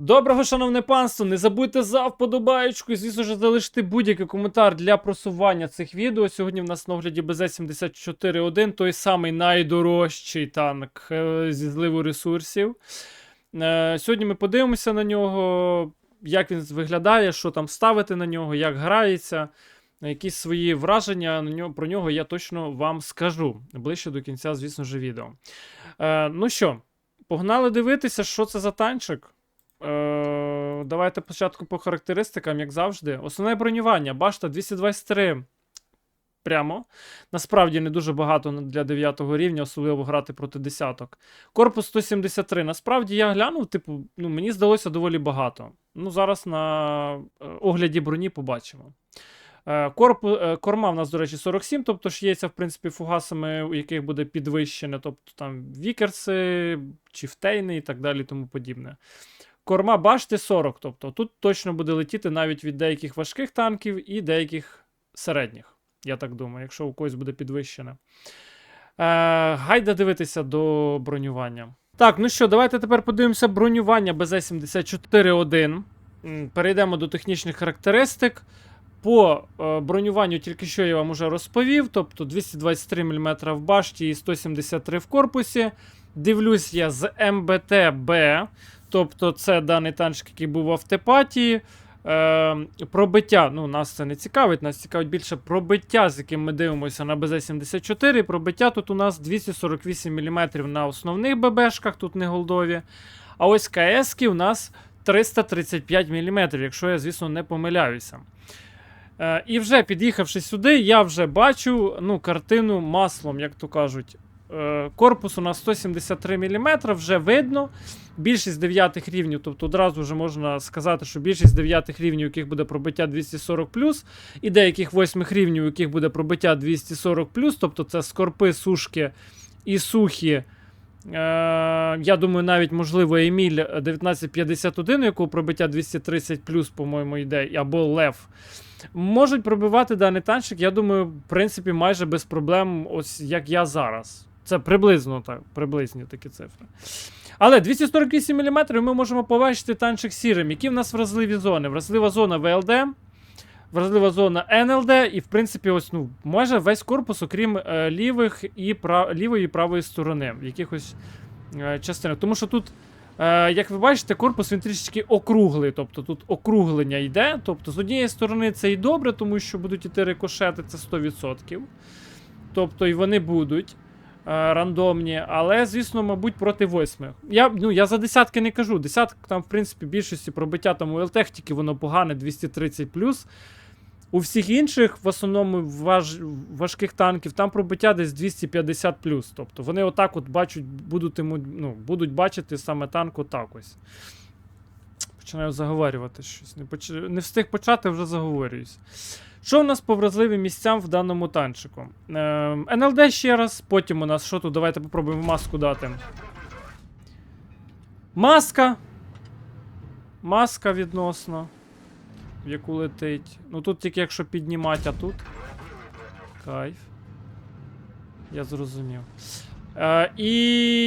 Доброго, шановне панство! Не забудьте за вподобаєчку і, звісно ж, залишити будь-який коментар для просування цих відео. Сьогодні в нас на огляді БЗ-74-1, той самий найдорожчий танк е, зі зливу ресурсів. Е, Сьогодні ми подивимося на нього, як він виглядає, що там ставити на нього, як грається. Якісь свої враження на нього, про нього я точно вам скажу ближче до кінця, звісно ж, відео. Е, ну що, погнали дивитися, що це за танчик. Е, давайте спочатку по характеристикам, як завжди. Основне бронювання, башта 223. Прямо. Насправді не дуже багато для 9 рівня, особливо грати проти десяток. Корпус 173. Насправді я глянув, типу, ну, мені здалося доволі багато. Ну, зараз на е, огляді броні побачимо. Е, Корпу, корма в нас, до речі, 47, тобто ж шиється, в принципі, фугасами, у яких буде підвищене, тобто там вікерси, чіфтейни і так далі, тому подібне. Корма башти 40, тобто тут точно буде летіти навіть від деяких важких танків і деяких середніх, я так думаю, якщо у когось буде підвищене. Е, гайда дивитися до бронювання. Так, ну що, давайте тепер подивимося бронювання БЗ-74-1. Перейдемо до технічних характеристик. По е, бронюванню тільки що я вам уже розповів, тобто 223 мм в башті і 173 в корпусі. Дивлюсь я з МБТ-Б, тобто це даний танчик, який був в автопатії. Е, пробиття, ну, нас це не цікавить, нас цікавить більше пробиття, з яким ми дивимося на БЗ-74. Пробиття тут у нас 248 мм на основних ББшках, тут не голдові. А ось КС у нас 335 мм, якщо я, звісно, не помиляюся. Е, і вже під'їхавши сюди, я вже бачу ну, картину маслом, як то кажуть. Е, корпус у нас 173 мм, вже видно. Більшість 9 рівнів, тобто одразу вже можна сказати, що більшість 9 рівнів, у яких буде пробиття 240, і деяких 8 рівнів, у яких буде пробиття 240, тобто це скорпи, сушки і сухі. Е, я думаю, навіть, можливо, Еміль 1951, у якого пробиття 230, по-моєму, йде, або Лев. Можуть пробивати даний танчик, я думаю, в принципі, майже без проблем, ось як я зараз. Це приблизно так, приблизні такі цифри. Але 248 мм ми можемо побачити танчик сірим. Які в нас вразливі зони? Вразлива зона ВЛД, вразлива зона НЛД, і, в принципі, ось ну, майже весь корпус, окрім е, лівих і прав... лівої і правої сторони, в якихось е, частинах. Тому що тут. Е, як ви бачите, корпус він трішечки округлий, тобто тут округлення йде. Тобто, з однієї сторони, це і добре, тому що будуть іти рикошети, це 100%. Тобто, і вони будуть рандомні, але, звісно, мабуть, проти восьми. Я ну, я за десятки не кажу. Десятка там, в принципі, більшості пробиття там у ЛТХ, тільки воно погане 230. У всіх інших, в основному важ, важких танків, там пробиття десь 250 Тобто вони отак от бачать, будуть, ну, будуть бачити саме танк отак ось. Починаю заговорювати щось. Не, поч... не встиг почати, вже заговорююсь. Що у нас по вразливим місцям в даному танчику? Е, НЛД ще раз, потім у нас що тут? Давайте попробуємо маску дати. Маска. Маска відносно в яку летить. Ну тут тільки якщо піднімати, а тут. Кайф. Я зрозумів. Е, і,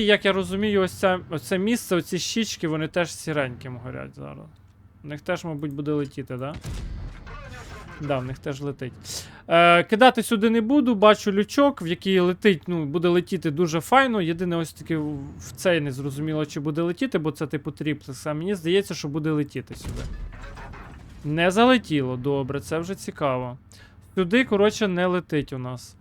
як я розумію, ось це, ось це місце, оці щічки, вони теж сіреньким горять зараз. У них теж, мабуть, буде летіти, да? Да, в них теж летить. Е, кидати сюди не буду, бачу лючок, в який летить, ну, буде летіти дуже файно. Єдине, ось таки в цей не зрозуміло, чи буде летіти, бо це типу тріплекс. А мені здається, що буде летіти сюди. Не залетіло, добре, це вже цікаво. Сюди, коротше, не летить у нас.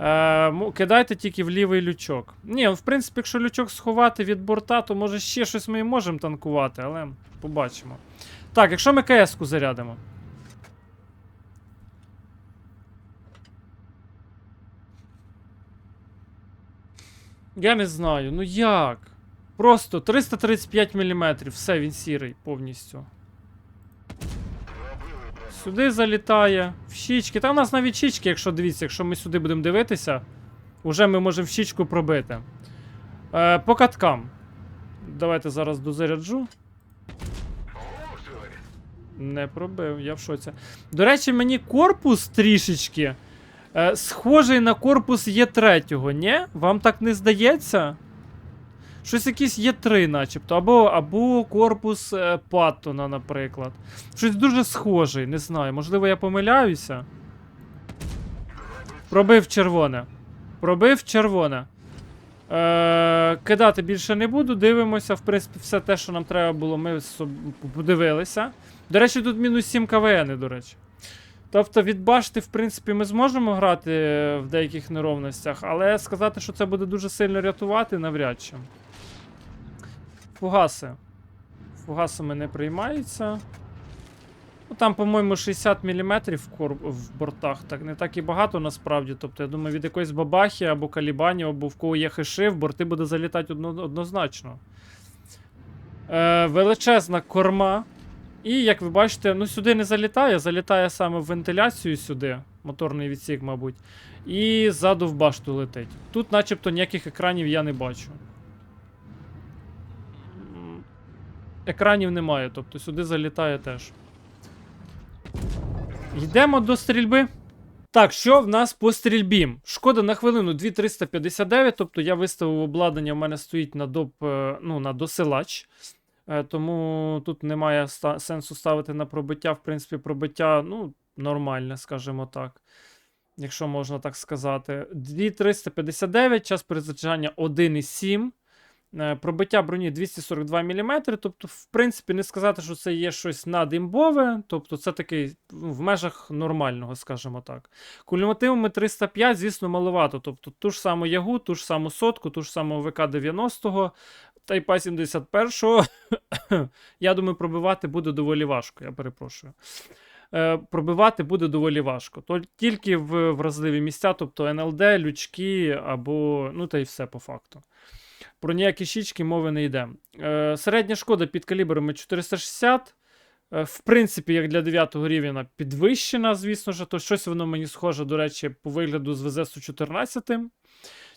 Е, кидайте тільки в лівий лючок. Ні, в принципі, якщо лючок сховати від борта, то може ще щось ми і можемо танкувати, але побачимо. Так, якщо ми КС-ку зарядимо. Я не знаю, ну як? Просто 335 мм, все, він сірий повністю. Сюди залітає, в щічки. Та в нас навіть щічки, якщо дивіться, якщо ми сюди будемо дивитися, уже ми можемо щічку пробити. Е, по каткам. Давайте зараз дозаряджу. Не пробив, я в шоці. До речі, мені корпус трішечки е, схожий на корпус Є3, ні? Вам так не здається? Щось якісь є три, начебто. Або, або корпус е, Паттона, наприклад. Щось дуже схожий, не знаю. Можливо, я помиляюся. Пробив червоне. Пробив червоне. Е, кидати більше не буду. Дивимося, в принципі, все те, що нам треба було, ми подивилися. До речі, тут мінус 7 КВН, до речі. Тобто від башти, в принципі, ми зможемо грати в деяких неровностях, але сказати, що це буде дуже сильно рятувати, навряд чи. Фугаси. Фугасами не приймаються. Ну, там, по-моєму, 60 мм в, кор... в бортах. Так не так і багато насправді. Тобто, я думаю, від якоїсь бабахи або калібанів, або в кого є хиши, в борти буде залітати одно... однозначно. Е, величезна корма. І, як ви бачите, ну сюди не залітає, залітає саме в вентиляцію сюди, моторний відсік, мабуть. І ззаду в башту летить. Тут, начебто, ніяких екранів я не бачу. Екранів немає, тобто сюди залітає теж. Йдемо до стрільби. Так, що в нас по стрільбі? Шкода на хвилину 2359, тобто я виставив обладнання, в мене стоїть на доп, е, ну, на досилач. Е, Тому тут немає сенсу ставити на пробиття. В принципі, пробиття, ну, нормальне, скажімо так. Якщо можна так сказати. 2359, час перезаряджання 1,7. Е, Пробиття броні 242 мм. Тобто, в принципі, не сказати, що це є щось надімбове. Тобто, це такий ну, в межах нормального, скажімо так. Кулемативами 305, звісно, маловато. Тобто, ту ж саму ягу, ту ж саму сотку, ту ж саму ВК-90 Тайпа 71-го, я думаю, пробивати буде доволі важко, я перепрошую. Е, пробивати буде доволі важко. Тільки в вразливі місця, тобто НЛД, лючки або. Ну та й все по факту. Про ніякі щічки мови не йде. Е, середня шкода під калібрами 460. Е, в принципі, як для 9 рівня підвищена, звісно ж, то щось воно мені схоже, до речі, по вигляду з ВЗ-114.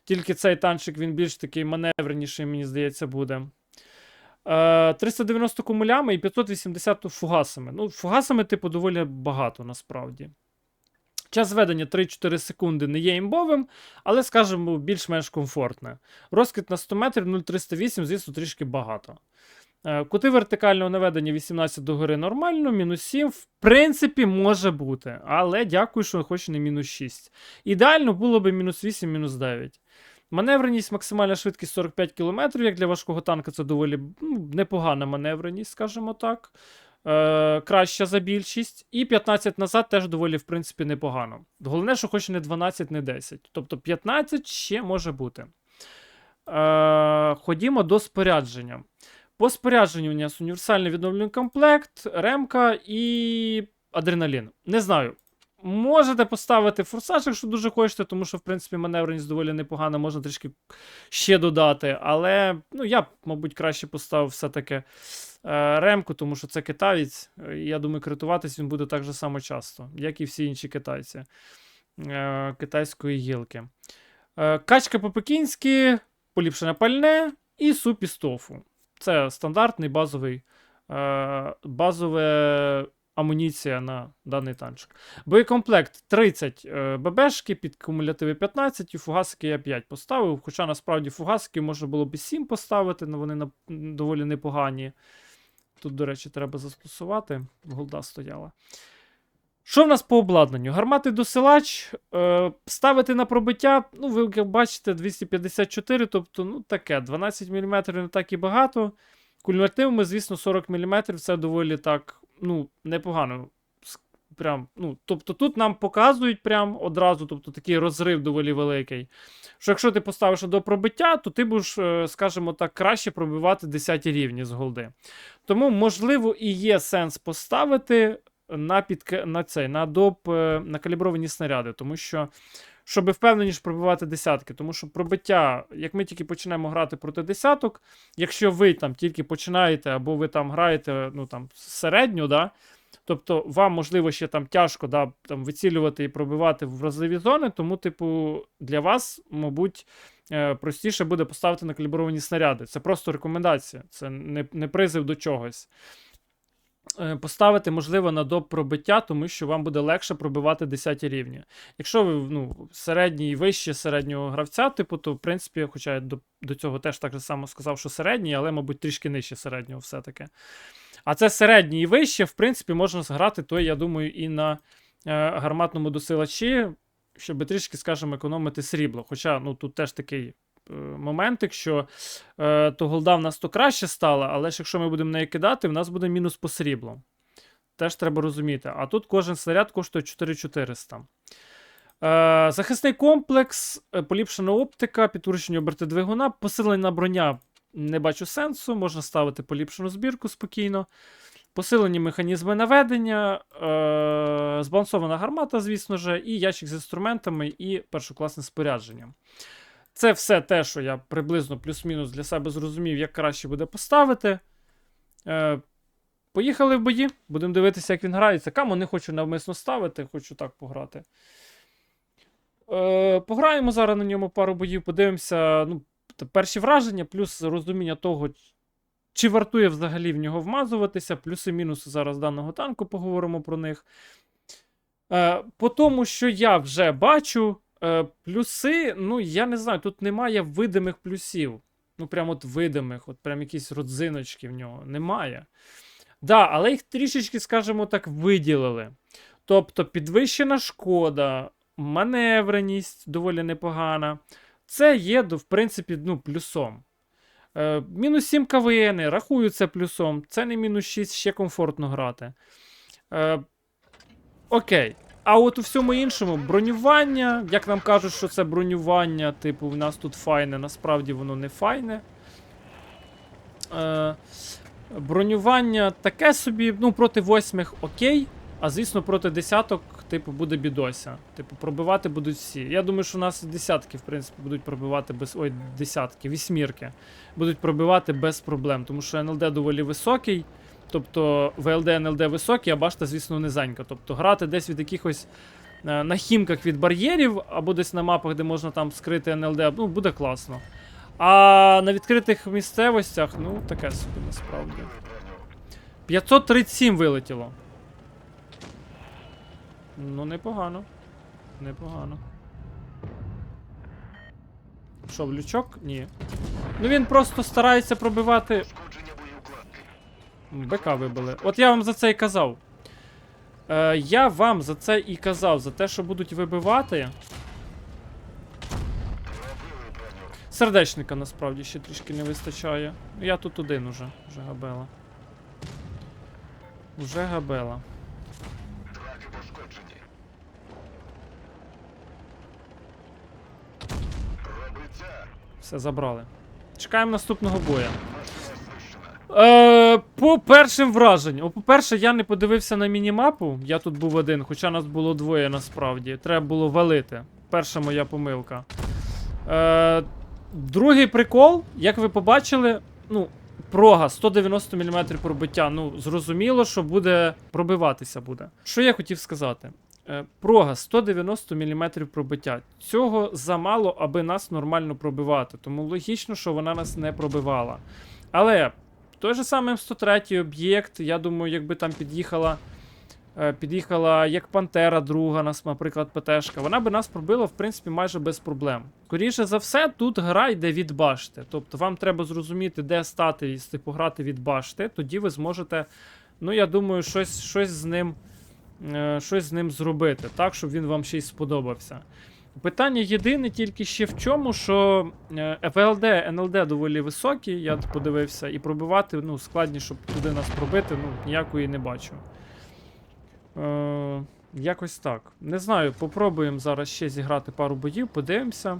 Тільки цей танчик він більш такий маневреніший, мені здається, буде. Е, 390 кумулями і 580 фугасами. Ну, фугасами, типу, доволі багато насправді. Час зведення 3-4 секунди не є імбовим, але, скажімо, більш-менш комфортне. Розкид на 100 метрів 0,308, звісно, трішки багато. Е, Кути вертикального наведення 18 догори нормально, мінус 7, в принципі, може бути. Але дякую, що хоч не мінус 6. Ідеально було б мінус 8, мінус 9. Маневреність, максимальна швидкість 45 км, як для важкого танка, це доволі ну, непогана маневреність, скажімо так. Е, краща за більшість. І 15 назад теж доволі, в принципі, непогано. Головне, що хоч не 12, не 10. Тобто 15 ще може бути. Е, ходімо до спорядження. По спорядженню у нас універсальний відновлений комплект, ремка і адреналін. Не знаю. Можете поставити форсаж, якщо дуже хочете, тому що, в принципі, маневреність доволі непогана, можна трішки ще додати. Але ну, я б, мабуть, краще поставив все-таки е, ремку, тому що це китаєць. е, Я думаю, критуватись він буде так же само часто, як і всі інші китайці е, китайської гілки. Качка по-пекінськи, поліпшене пальне і суп із тофу. Це стандартний базовий, базове амуніція на даний танчик. Боєкомплект 30 е, ББшки, під кумулятиви 15 і фугасики я 5 поставив. Хоча насправді фугасики можна було б і 7 поставити, але вони доволі непогані. Тут, до речі, треба застосувати. Голда стояла. Що в нас по обладнанню? Гармати досилач. Е, ставити на пробиття, ну, ви як бачите, 254, тобто, ну, таке, 12 мм не так і багато. Кулемативами, звісно, 40 мм це доволі так, ну, непогано. Прям, ну, тобто тут нам показують прям одразу, тобто такий розрив доволі великий. Що якщо ти поставиш до пробиття, то ти будеш, е, скажімо так, краще пробивати 10 рівні з голди. Тому, можливо, і є сенс поставити на підке... на цей, на доп, е, на калібровані снаряди, тому що. Щоб впевненіше пробивати десятки, тому що пробиття, як ми тільки починаємо грати проти десяток, якщо ви там тільки починаєте, або ви там граєте ну, там, середньо, да, тобто вам, можливо, ще там тяжко да, там, вицілювати і пробивати в вразливі зони, тому, типу, для вас, мабуть, е, простіше буде поставити на калібровані снаряди. Це просто рекомендація, це не, не призив до чогось. Е, поставити, можливо, на доп пробиття, тому що вам буде легше пробивати 10 рівні. Якщо ви ну, середній і вище середнього гравця, типу, то в принципі, хоча я до, до цього теж так само сказав, що середній, але, мабуть, трішки нижче середнього все-таки. А це середній і вище, в принципі, можна зграти, то, я думаю, і на е, гарматному досилачі, щоб трішки, скажімо, економити срібло. Хоча ну, тут теж такий моментик, що е, то голда в нас то краще стала, але ж якщо ми будемо неї кидати, в нас буде мінус по сріблу. Теж треба розуміти. А тут кожен снаряд коштує 4400. Е, захисний комплекс, е, поліпшена оптика, підвищення оберти двигуна, посилена броня. Не бачу сенсу, можна ставити поліпшену збірку спокійно. Посилені механізми наведення, е- збалансована гармата, звісно ж, і ящик з інструментами, і першокласне спорядження. Це все те, що я приблизно плюс-мінус для себе зрозумів, як краще буде поставити. Е- поїхали в бої, будемо дивитися, як він грається. Камо не хочу навмисно ставити, хочу так пограти. Е- пограємо зараз на ньому пару боїв, подивимося. Ну, перші враження, плюс розуміння того, чи вартує взагалі в нього вмазуватися, плюси-мінуси зараз даного танку, поговоримо про них. Е, по тому, що я вже бачу, е, плюси, ну, я не знаю, тут немає видимих плюсів. Ну, прям от видимих, от прям якісь родзиночки в нього немає. Да, але їх трішечки, скажімо так, виділили. Тобто підвищена шкода, маневреність доволі непогана. Це є, в принципі, ну, плюсом. Е, мінус 7 КВН, рахую це плюсом. Це не мінус 6, ще комфортно грати. Е, окей. А от у всьому іншому бронювання, як нам кажуть, що це бронювання, типу, в нас тут файне, насправді воно не файне. Е, бронювання таке собі, ну, проти восьмих окей. А звісно, проти десяток, типу, буде бідося. Типу, пробивати будуть всі. Я думаю, що у нас десятки, в принципі, будуть пробивати без. Ой, десятки, вісьмірки. Будуть пробивати без проблем, тому що НЛД доволі високий. Тобто ВЛД, НЛД високі, а башта, звісно, низенька. Тобто грати десь від якихось е, на хімках від бар'єрів, або десь на мапах, де можна там скрити НЛД, ну, буде класно. А на відкритих місцевостях, ну, таке собі насправді. 537 вилетіло. Ну, непогано. Непогано. Що, в лючок? Ні. Ну він просто старається пробивати. БК вибили. От я вам за це і казав. Е, я вам за це і казав, за те, що будуть вибивати. Сердечника насправді ще трішки не вистачає. Я тут один уже, вже габела. Уже габела. Все забрали. Чекаємо наступного боя. Е, по першим враженням. По-перше, я не подивився на мінімапу. Я тут був один, хоча нас було двоє насправді. Треба було валити. Перша моя помилка. Е, другий прикол, як ви побачили, ну, прога 190 мм пробиття. Ну, зрозуміло, що буде пробиватися буде. Що я хотів сказати? Е, Прога 190 мм пробиття. Цього замало, аби нас нормально пробивати. Тому логічно, що вона нас не пробивала. Але той же самий М103 об'єкт, я думаю, якби там під'їхала. е, Під'їхала як Пантера, друга, нас, наприклад, ПТшка, вона би нас пробила, в принципі, майже без проблем. Скоріше за все, тут гра йде від башти. Тобто вам треба зрозуміти, де стати і типу, грати від башти, тоді ви зможете, ну, я думаю, щось, щось з ним. е, Щось з ним зробити, так, щоб він вам ще й сподобався. Питання єдине тільки ще в чому, що е, ФЛД, НЛД доволі високі, я подивився, і пробивати ну, складні, щоб туди нас пробити, ну, ніякої не бачу. Е, якось так. Не знаю, попробуємо зараз ще зіграти пару боїв, подивимося.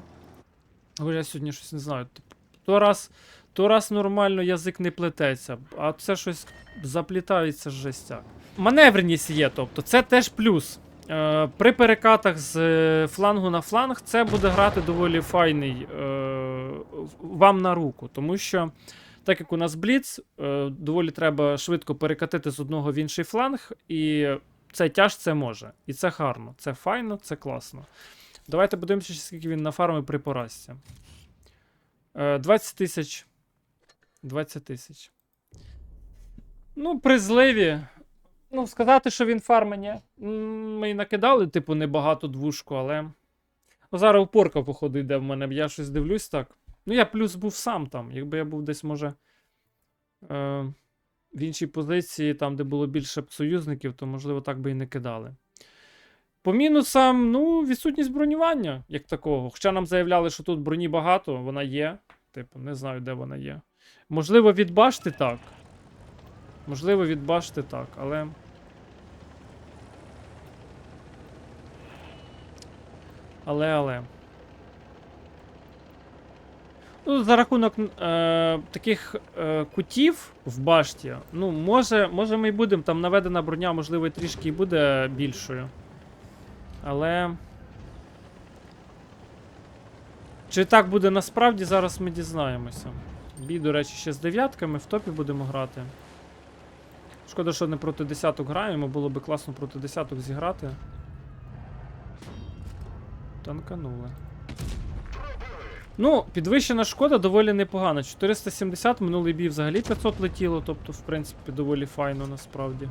Але я сьогодні щось не знаю. То раз, то раз нормально язик не плететься, а це щось заплітається жестяк. Маневреність є, тобто, це теж плюс. Е, при перекатах з е, флангу на фланг це буде грати доволі файний е, вам на руку, тому що. Так як у нас бліц, доволі треба швидко перекатити з одного в інший фланг, і це тяж це може. І це гарно, це файно, це класно. Давайте подивимося, скільки він нафармив при поразці. Е, 20 тисяч. 20 тисяч. Ну, при зливі. Ну, сказати, що він фармені. Ми й накидали, типу, небагато двушку, але. Ну, зараз упорка, походу, йде в мене. Я щось дивлюсь так. Ну, я плюс був сам там. Якби я був десь, може. Е, в іншій позиції, там, де було більше союзників, то, можливо, так би і не кидали. По мінусам, ну, відсутність бронювання, як такого. Хоча нам заявляли, що тут броні багато, вона є. Типу, не знаю, де вона є. Можливо, від башти так. Можливо, від башти так, але. Але, але. Ну, за рахунок е, таких е, кутів в башті, ну, може, може ми й будемо, там наведена броня, можливо, і трішки і буде більшою. Але. Чи так буде насправді, зараз ми дізнаємося. Бій, до речі, ще з дев'ятками, в топі будемо грати. Шкода, що не проти десяток граємо, було би класно проти десяток зіграти. Танканули. Ну, підвищена шкода доволі непогана. 470, минулий бій взагалі 500 летіло, тобто, в принципі, доволі файно насправді.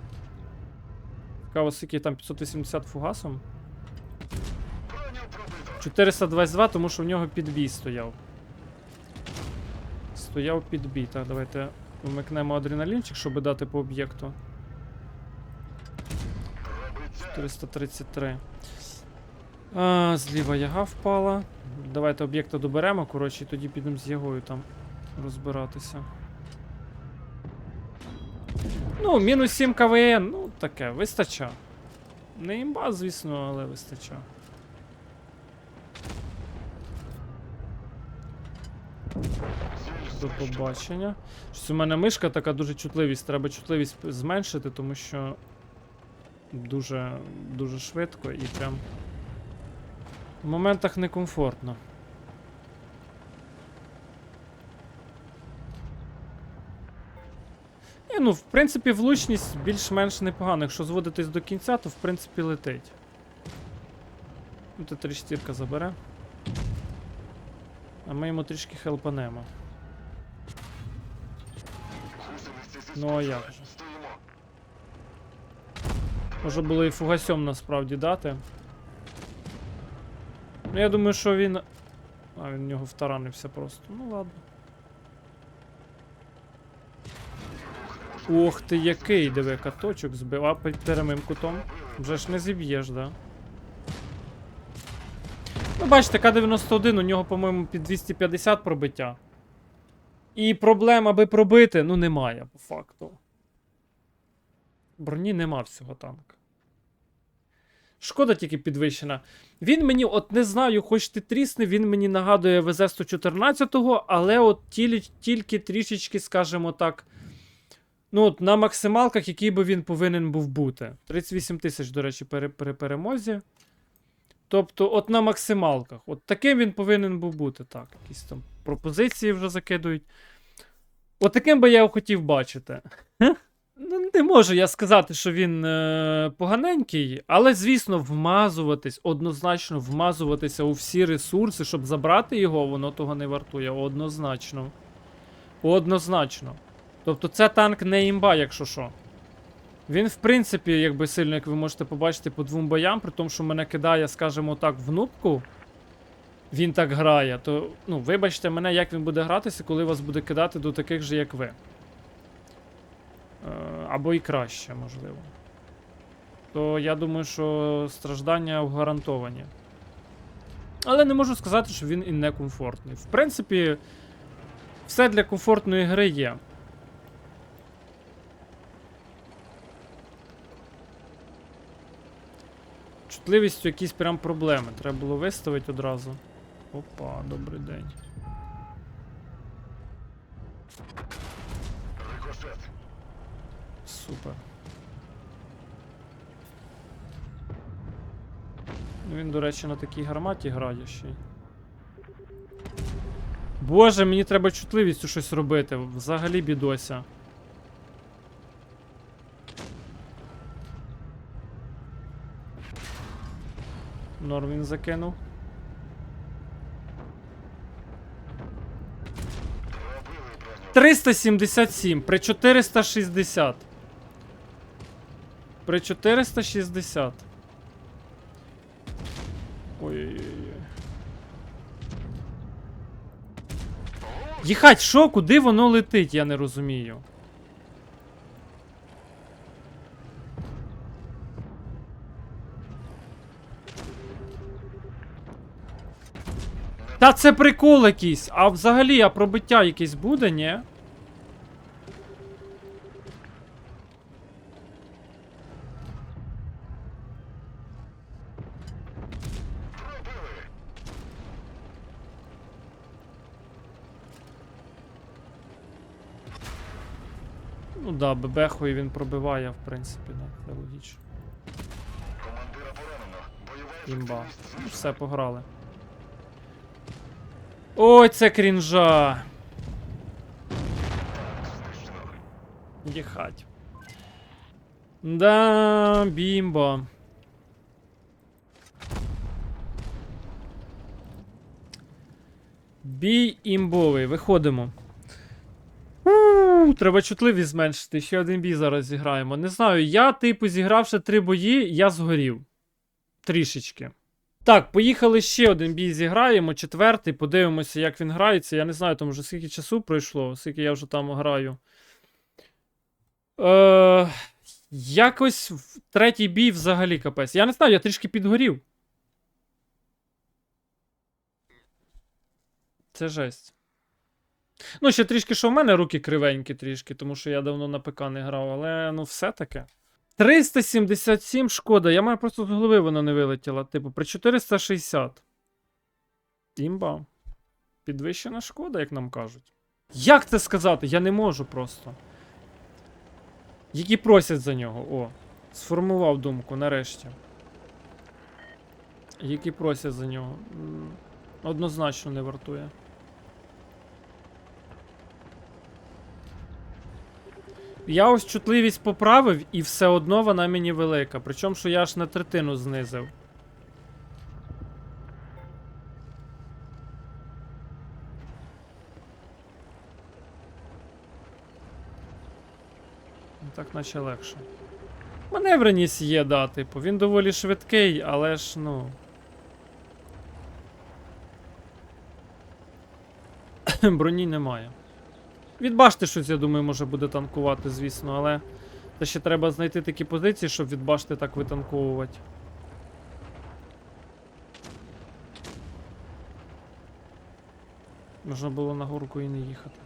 Цікаво, скільки там 580 фугасом. 422, тому що в нього підбій стояв. Стояв підбій. Так, давайте вмикнемо адреналінчик, щоб дати по об'єкту. 433. А, зліва яга впала. Давайте об'єкта доберемо, коротше, і тоді підемо з ягою там розбиратися. Ну, мінус 7 КВН, ну таке, вистача. Не імба, звісно, але вистача. До побачення. Щось у мене мишка така дуже чутливість. Треба чутливість зменшити, тому що дуже, дуже швидко і прям. В моментах некомфортно. Ні, ну, в принципі, влучність більш-менш непогана. Якщо зводитись до кінця, то в принципі летить. Ну, ти три забере. А ми йому трішки хелпанемо. Ну, а як же? Може було і фугасьом насправді дати. Ну, я думаю, що він. А, він в нього втаранився просто. Ну ладно. Ох ти який, диви, каточок збив, а під прямим кутом. Вже ж не зіб'єш, да? Ну, бачите, К-91, у нього, по-моєму, під 250 пробиття. І проблем, аби пробити, ну, немає, по факту. Броні нема всього танка. Шкода тільки підвищена. Він мені, от не знаю, хоч ти трісни, він мені нагадує ВЗ-114, але от тілі, тільки трішечки, скажімо так. Ну, от на максималках, який би він повинен був бути. 38 тисяч, до речі, при, при перемозі. Тобто, от на максималках. От таким він повинен був бути. Так, якісь там пропозиції вже закидують. От таким би я його хотів бачити. Ну, не можу я сказати, що він е, поганенький, але, звісно, вмазуватись, однозначно вмазуватися у всі ресурси, щоб забрати його, воно того не вартує. Однозначно. Однозначно. Тобто це танк не імба, якщо що. Він, в принципі, якби сильно, як ви можете побачити, по двом боям, при тому, що мене кидає, скажімо так, в нубку. Він так грає, то ну, вибачте мене, як він буде гратися, коли вас буде кидати до таких же, як ви. Е, або і краще, можливо. То я думаю, що страждання гарантовані. Але не можу сказати, що він і не комфортний. В принципі, все для комфортної гри є. Чутливістю якісь прям проблеми. Треба було виставити одразу. Опа, добрий день. Супер. Ну, Він, до речі, на такій гарматі грає ще. Боже, мені треба чутливістю щось робити. Взагалі бідося. Норм він закинув. Пробили броню. 377 при 460. При 460. Ой-ой-ой. Їхать, що? Куди воно летить, я не розумію. Та це прикол якийсь. А взагалі, а пробиття якесь буде, ні? Ну да, бебехою він пробиває, в принципі, да, це логічно. Імба. Ну, все, пограли. Ой, це крінжа. Їхать. Да, бімба. Бій імбовий. Виходимо. Треба чутливість зменшити. Ще один бій зараз зіграємо. Не знаю, я, типу, зігравши три бої, я згорів. Трішечки. Так, поїхали ще один бій зіграємо. Четвертий. Подивимося, як він грається. Я не знаю, там вже скільки часу пройшло, скільки я вже там граю. Е, якось третій бій взагалі капець. Я не знаю, я трішки підгорів. Це жесть. Ну, ще трішки, що в мене руки кривенькі трішки, тому що я давно на ПК не грав, але ну все таке. 377 шкода. Я маю просто з голови вона не вилетіла. Типу, при 460. Імба. Підвищена шкода, як нам кажуть. Як це сказати? Я не можу просто. Які просять за нього. О, сформував думку нарешті. Які просять за нього. Однозначно не вартує. Я ось чутливість поправив, і все одно вона мені велика. Причому, що я аж на третину знизив. Ну, Так наче легше. Маневреність є, да, типу. Він доволі швидкий, але ж, ну. Броні немає. Від башти щось, я думаю, може буде танкувати, звісно, але. Та ще треба знайти такі позиції, щоб від башти так витанковувати. Можна було на горку і не їхати.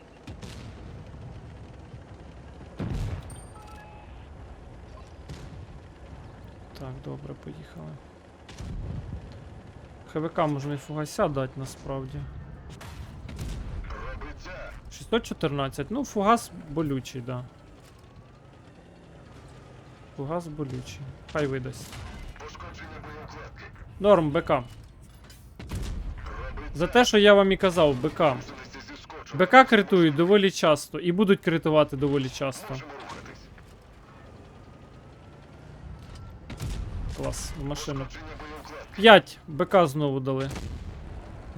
Так, добре, поїхали. ХВК можна і фугася дати насправді. Пробиття. 614. Ну, фугас болючий, да. Фугас болючий. Хай видасть. Норм, БК. За те, що я вам і казав, БК. БК критують доволі часто і будуть критувати доволі часто. Клас, в машину. 5. БК знову дали.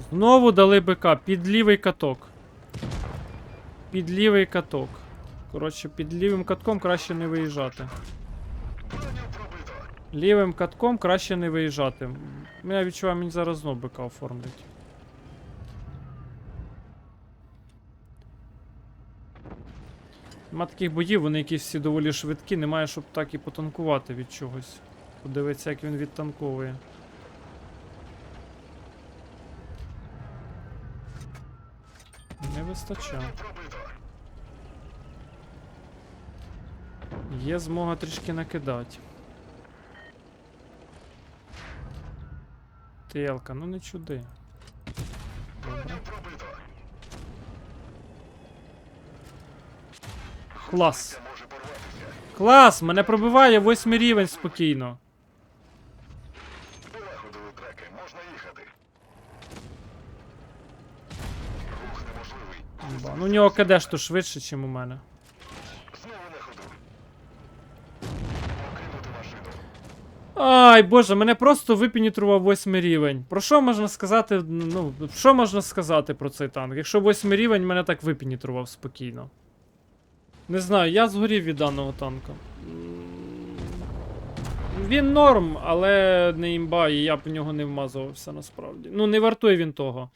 Знову дали БК. Під лівий каток. Під лівий каток. Коротше, під лівим катком краще не виїжджати. Лівим катком краще не виїжджати. Я відчуваю, мені зараз знов БК оформлять. Нема таких боїв, вони якісь всі доволі швидкі, немає, щоб так і потанкувати від чогось. Подивиться, як він відтанковує. Не вистачає. Є змога трішки накидати. Телка, ну не чуди. Клас. Клас! Мене пробиває восьмий рівень спокійно. Ну у нього КД то швидше, ніж у мене. Знову на ходу. Покинути машину. Ай, боже, мене просто випенітрував восьмий рівень. Про що можна сказати? Ну, що можна сказати про цей танк? Якщо восьмий рівень мене так випенітрував спокійно. Не знаю, я згорів від даного танка. Він норм, але не імба, і я б в нього не вмазувався насправді. Ну, не вартує він того.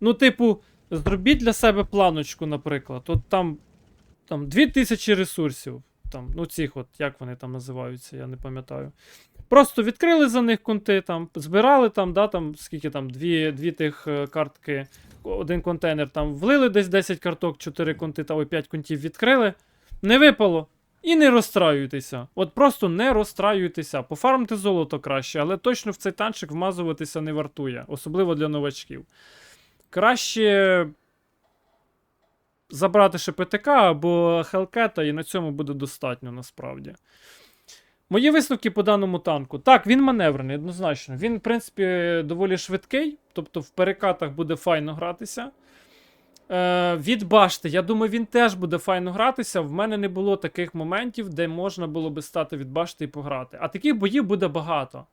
Ну, типу, зробіть для себе планочку, наприклад. От там, там 2000 ресурсів. Там, ну, цих от, як вони там називаються, я не пам'ятаю. Просто відкрили за них конти, там, збирали там, да, там, скільки там, дві, дві тих е, картки, один контейнер, там, влили десь 10 карток, 4 конти, та ой, 5 контів відкрили. Не випало. І не розстраюйтеся. От просто не розстраюйтеся. Пофармте золото краще, але точно в цей танчик вмазуватися не вартує, особливо для новачків. Краще забрати ще ПТК або Хелкета, і на цьому буде достатньо насправді. Мої висновки по даному танку. Так, він маневрений, однозначно. Він, в принципі, доволі швидкий, тобто в перекатах буде файно гратися. Е, від башти, я думаю, він теж буде файно гратися. В мене не було таких моментів, де можна було би стати від башти і пограти. А таких боїв буде багато.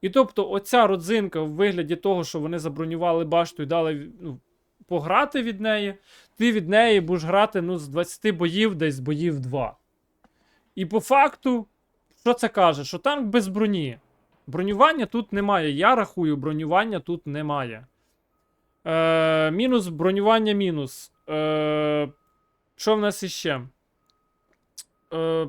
І тобто, оця родзинка в вигляді того, що вони забронювали башту і дали ну, пограти від неї, ти від неї будеш грати ну, з 20 боїв, десь боїв 2. І по факту, що це каже? Що танк без броні. Бронювання тут немає. Я рахую, бронювання тут немає. Е, мінус бронювання мінус. Е, що в нас іще? Е,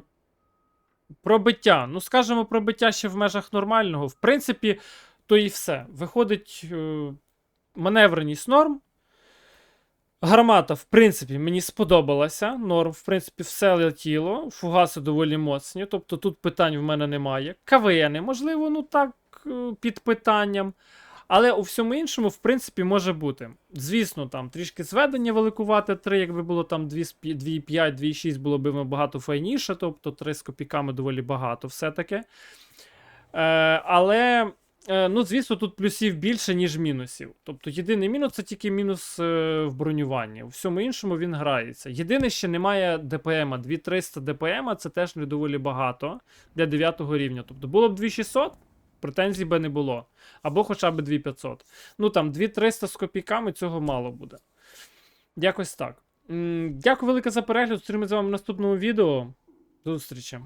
пробиття. Ну, скажімо, пробиття ще в межах нормального. В принципі, то і все. Виходить е, маневреність норм. Гармата, в принципі, мені сподобалася. Норм, в принципі, все летіло. Фугаси доволі моцні. Тобто тут питань в мене немає. КВНи, можливо, ну так, е, під питанням. Але у всьому іншому, в принципі, може бути. Звісно, там трішки зведення великувати 3, якби було там 2,5, 2,6 було б багато файніше, тобто 3 з копійками доволі багато все-таки. Е, але, ну, звісно, тут плюсів більше, ніж мінусів. Тобто єдиний мінус це тільки мінус е, в бронюванні. У всьому іншому він грається. Єдине, що немає ДПМа. 2300 ДПМа це теж не доволі багато для 9 рівня. Тобто було б 2600, претензій би не було. Або хоча б 2500. Ну там 2300 з копійками цього мало буде. Якось так. Дякую велике за перегляд. Зустрінемося з вами в наступному відео. До зустрічі.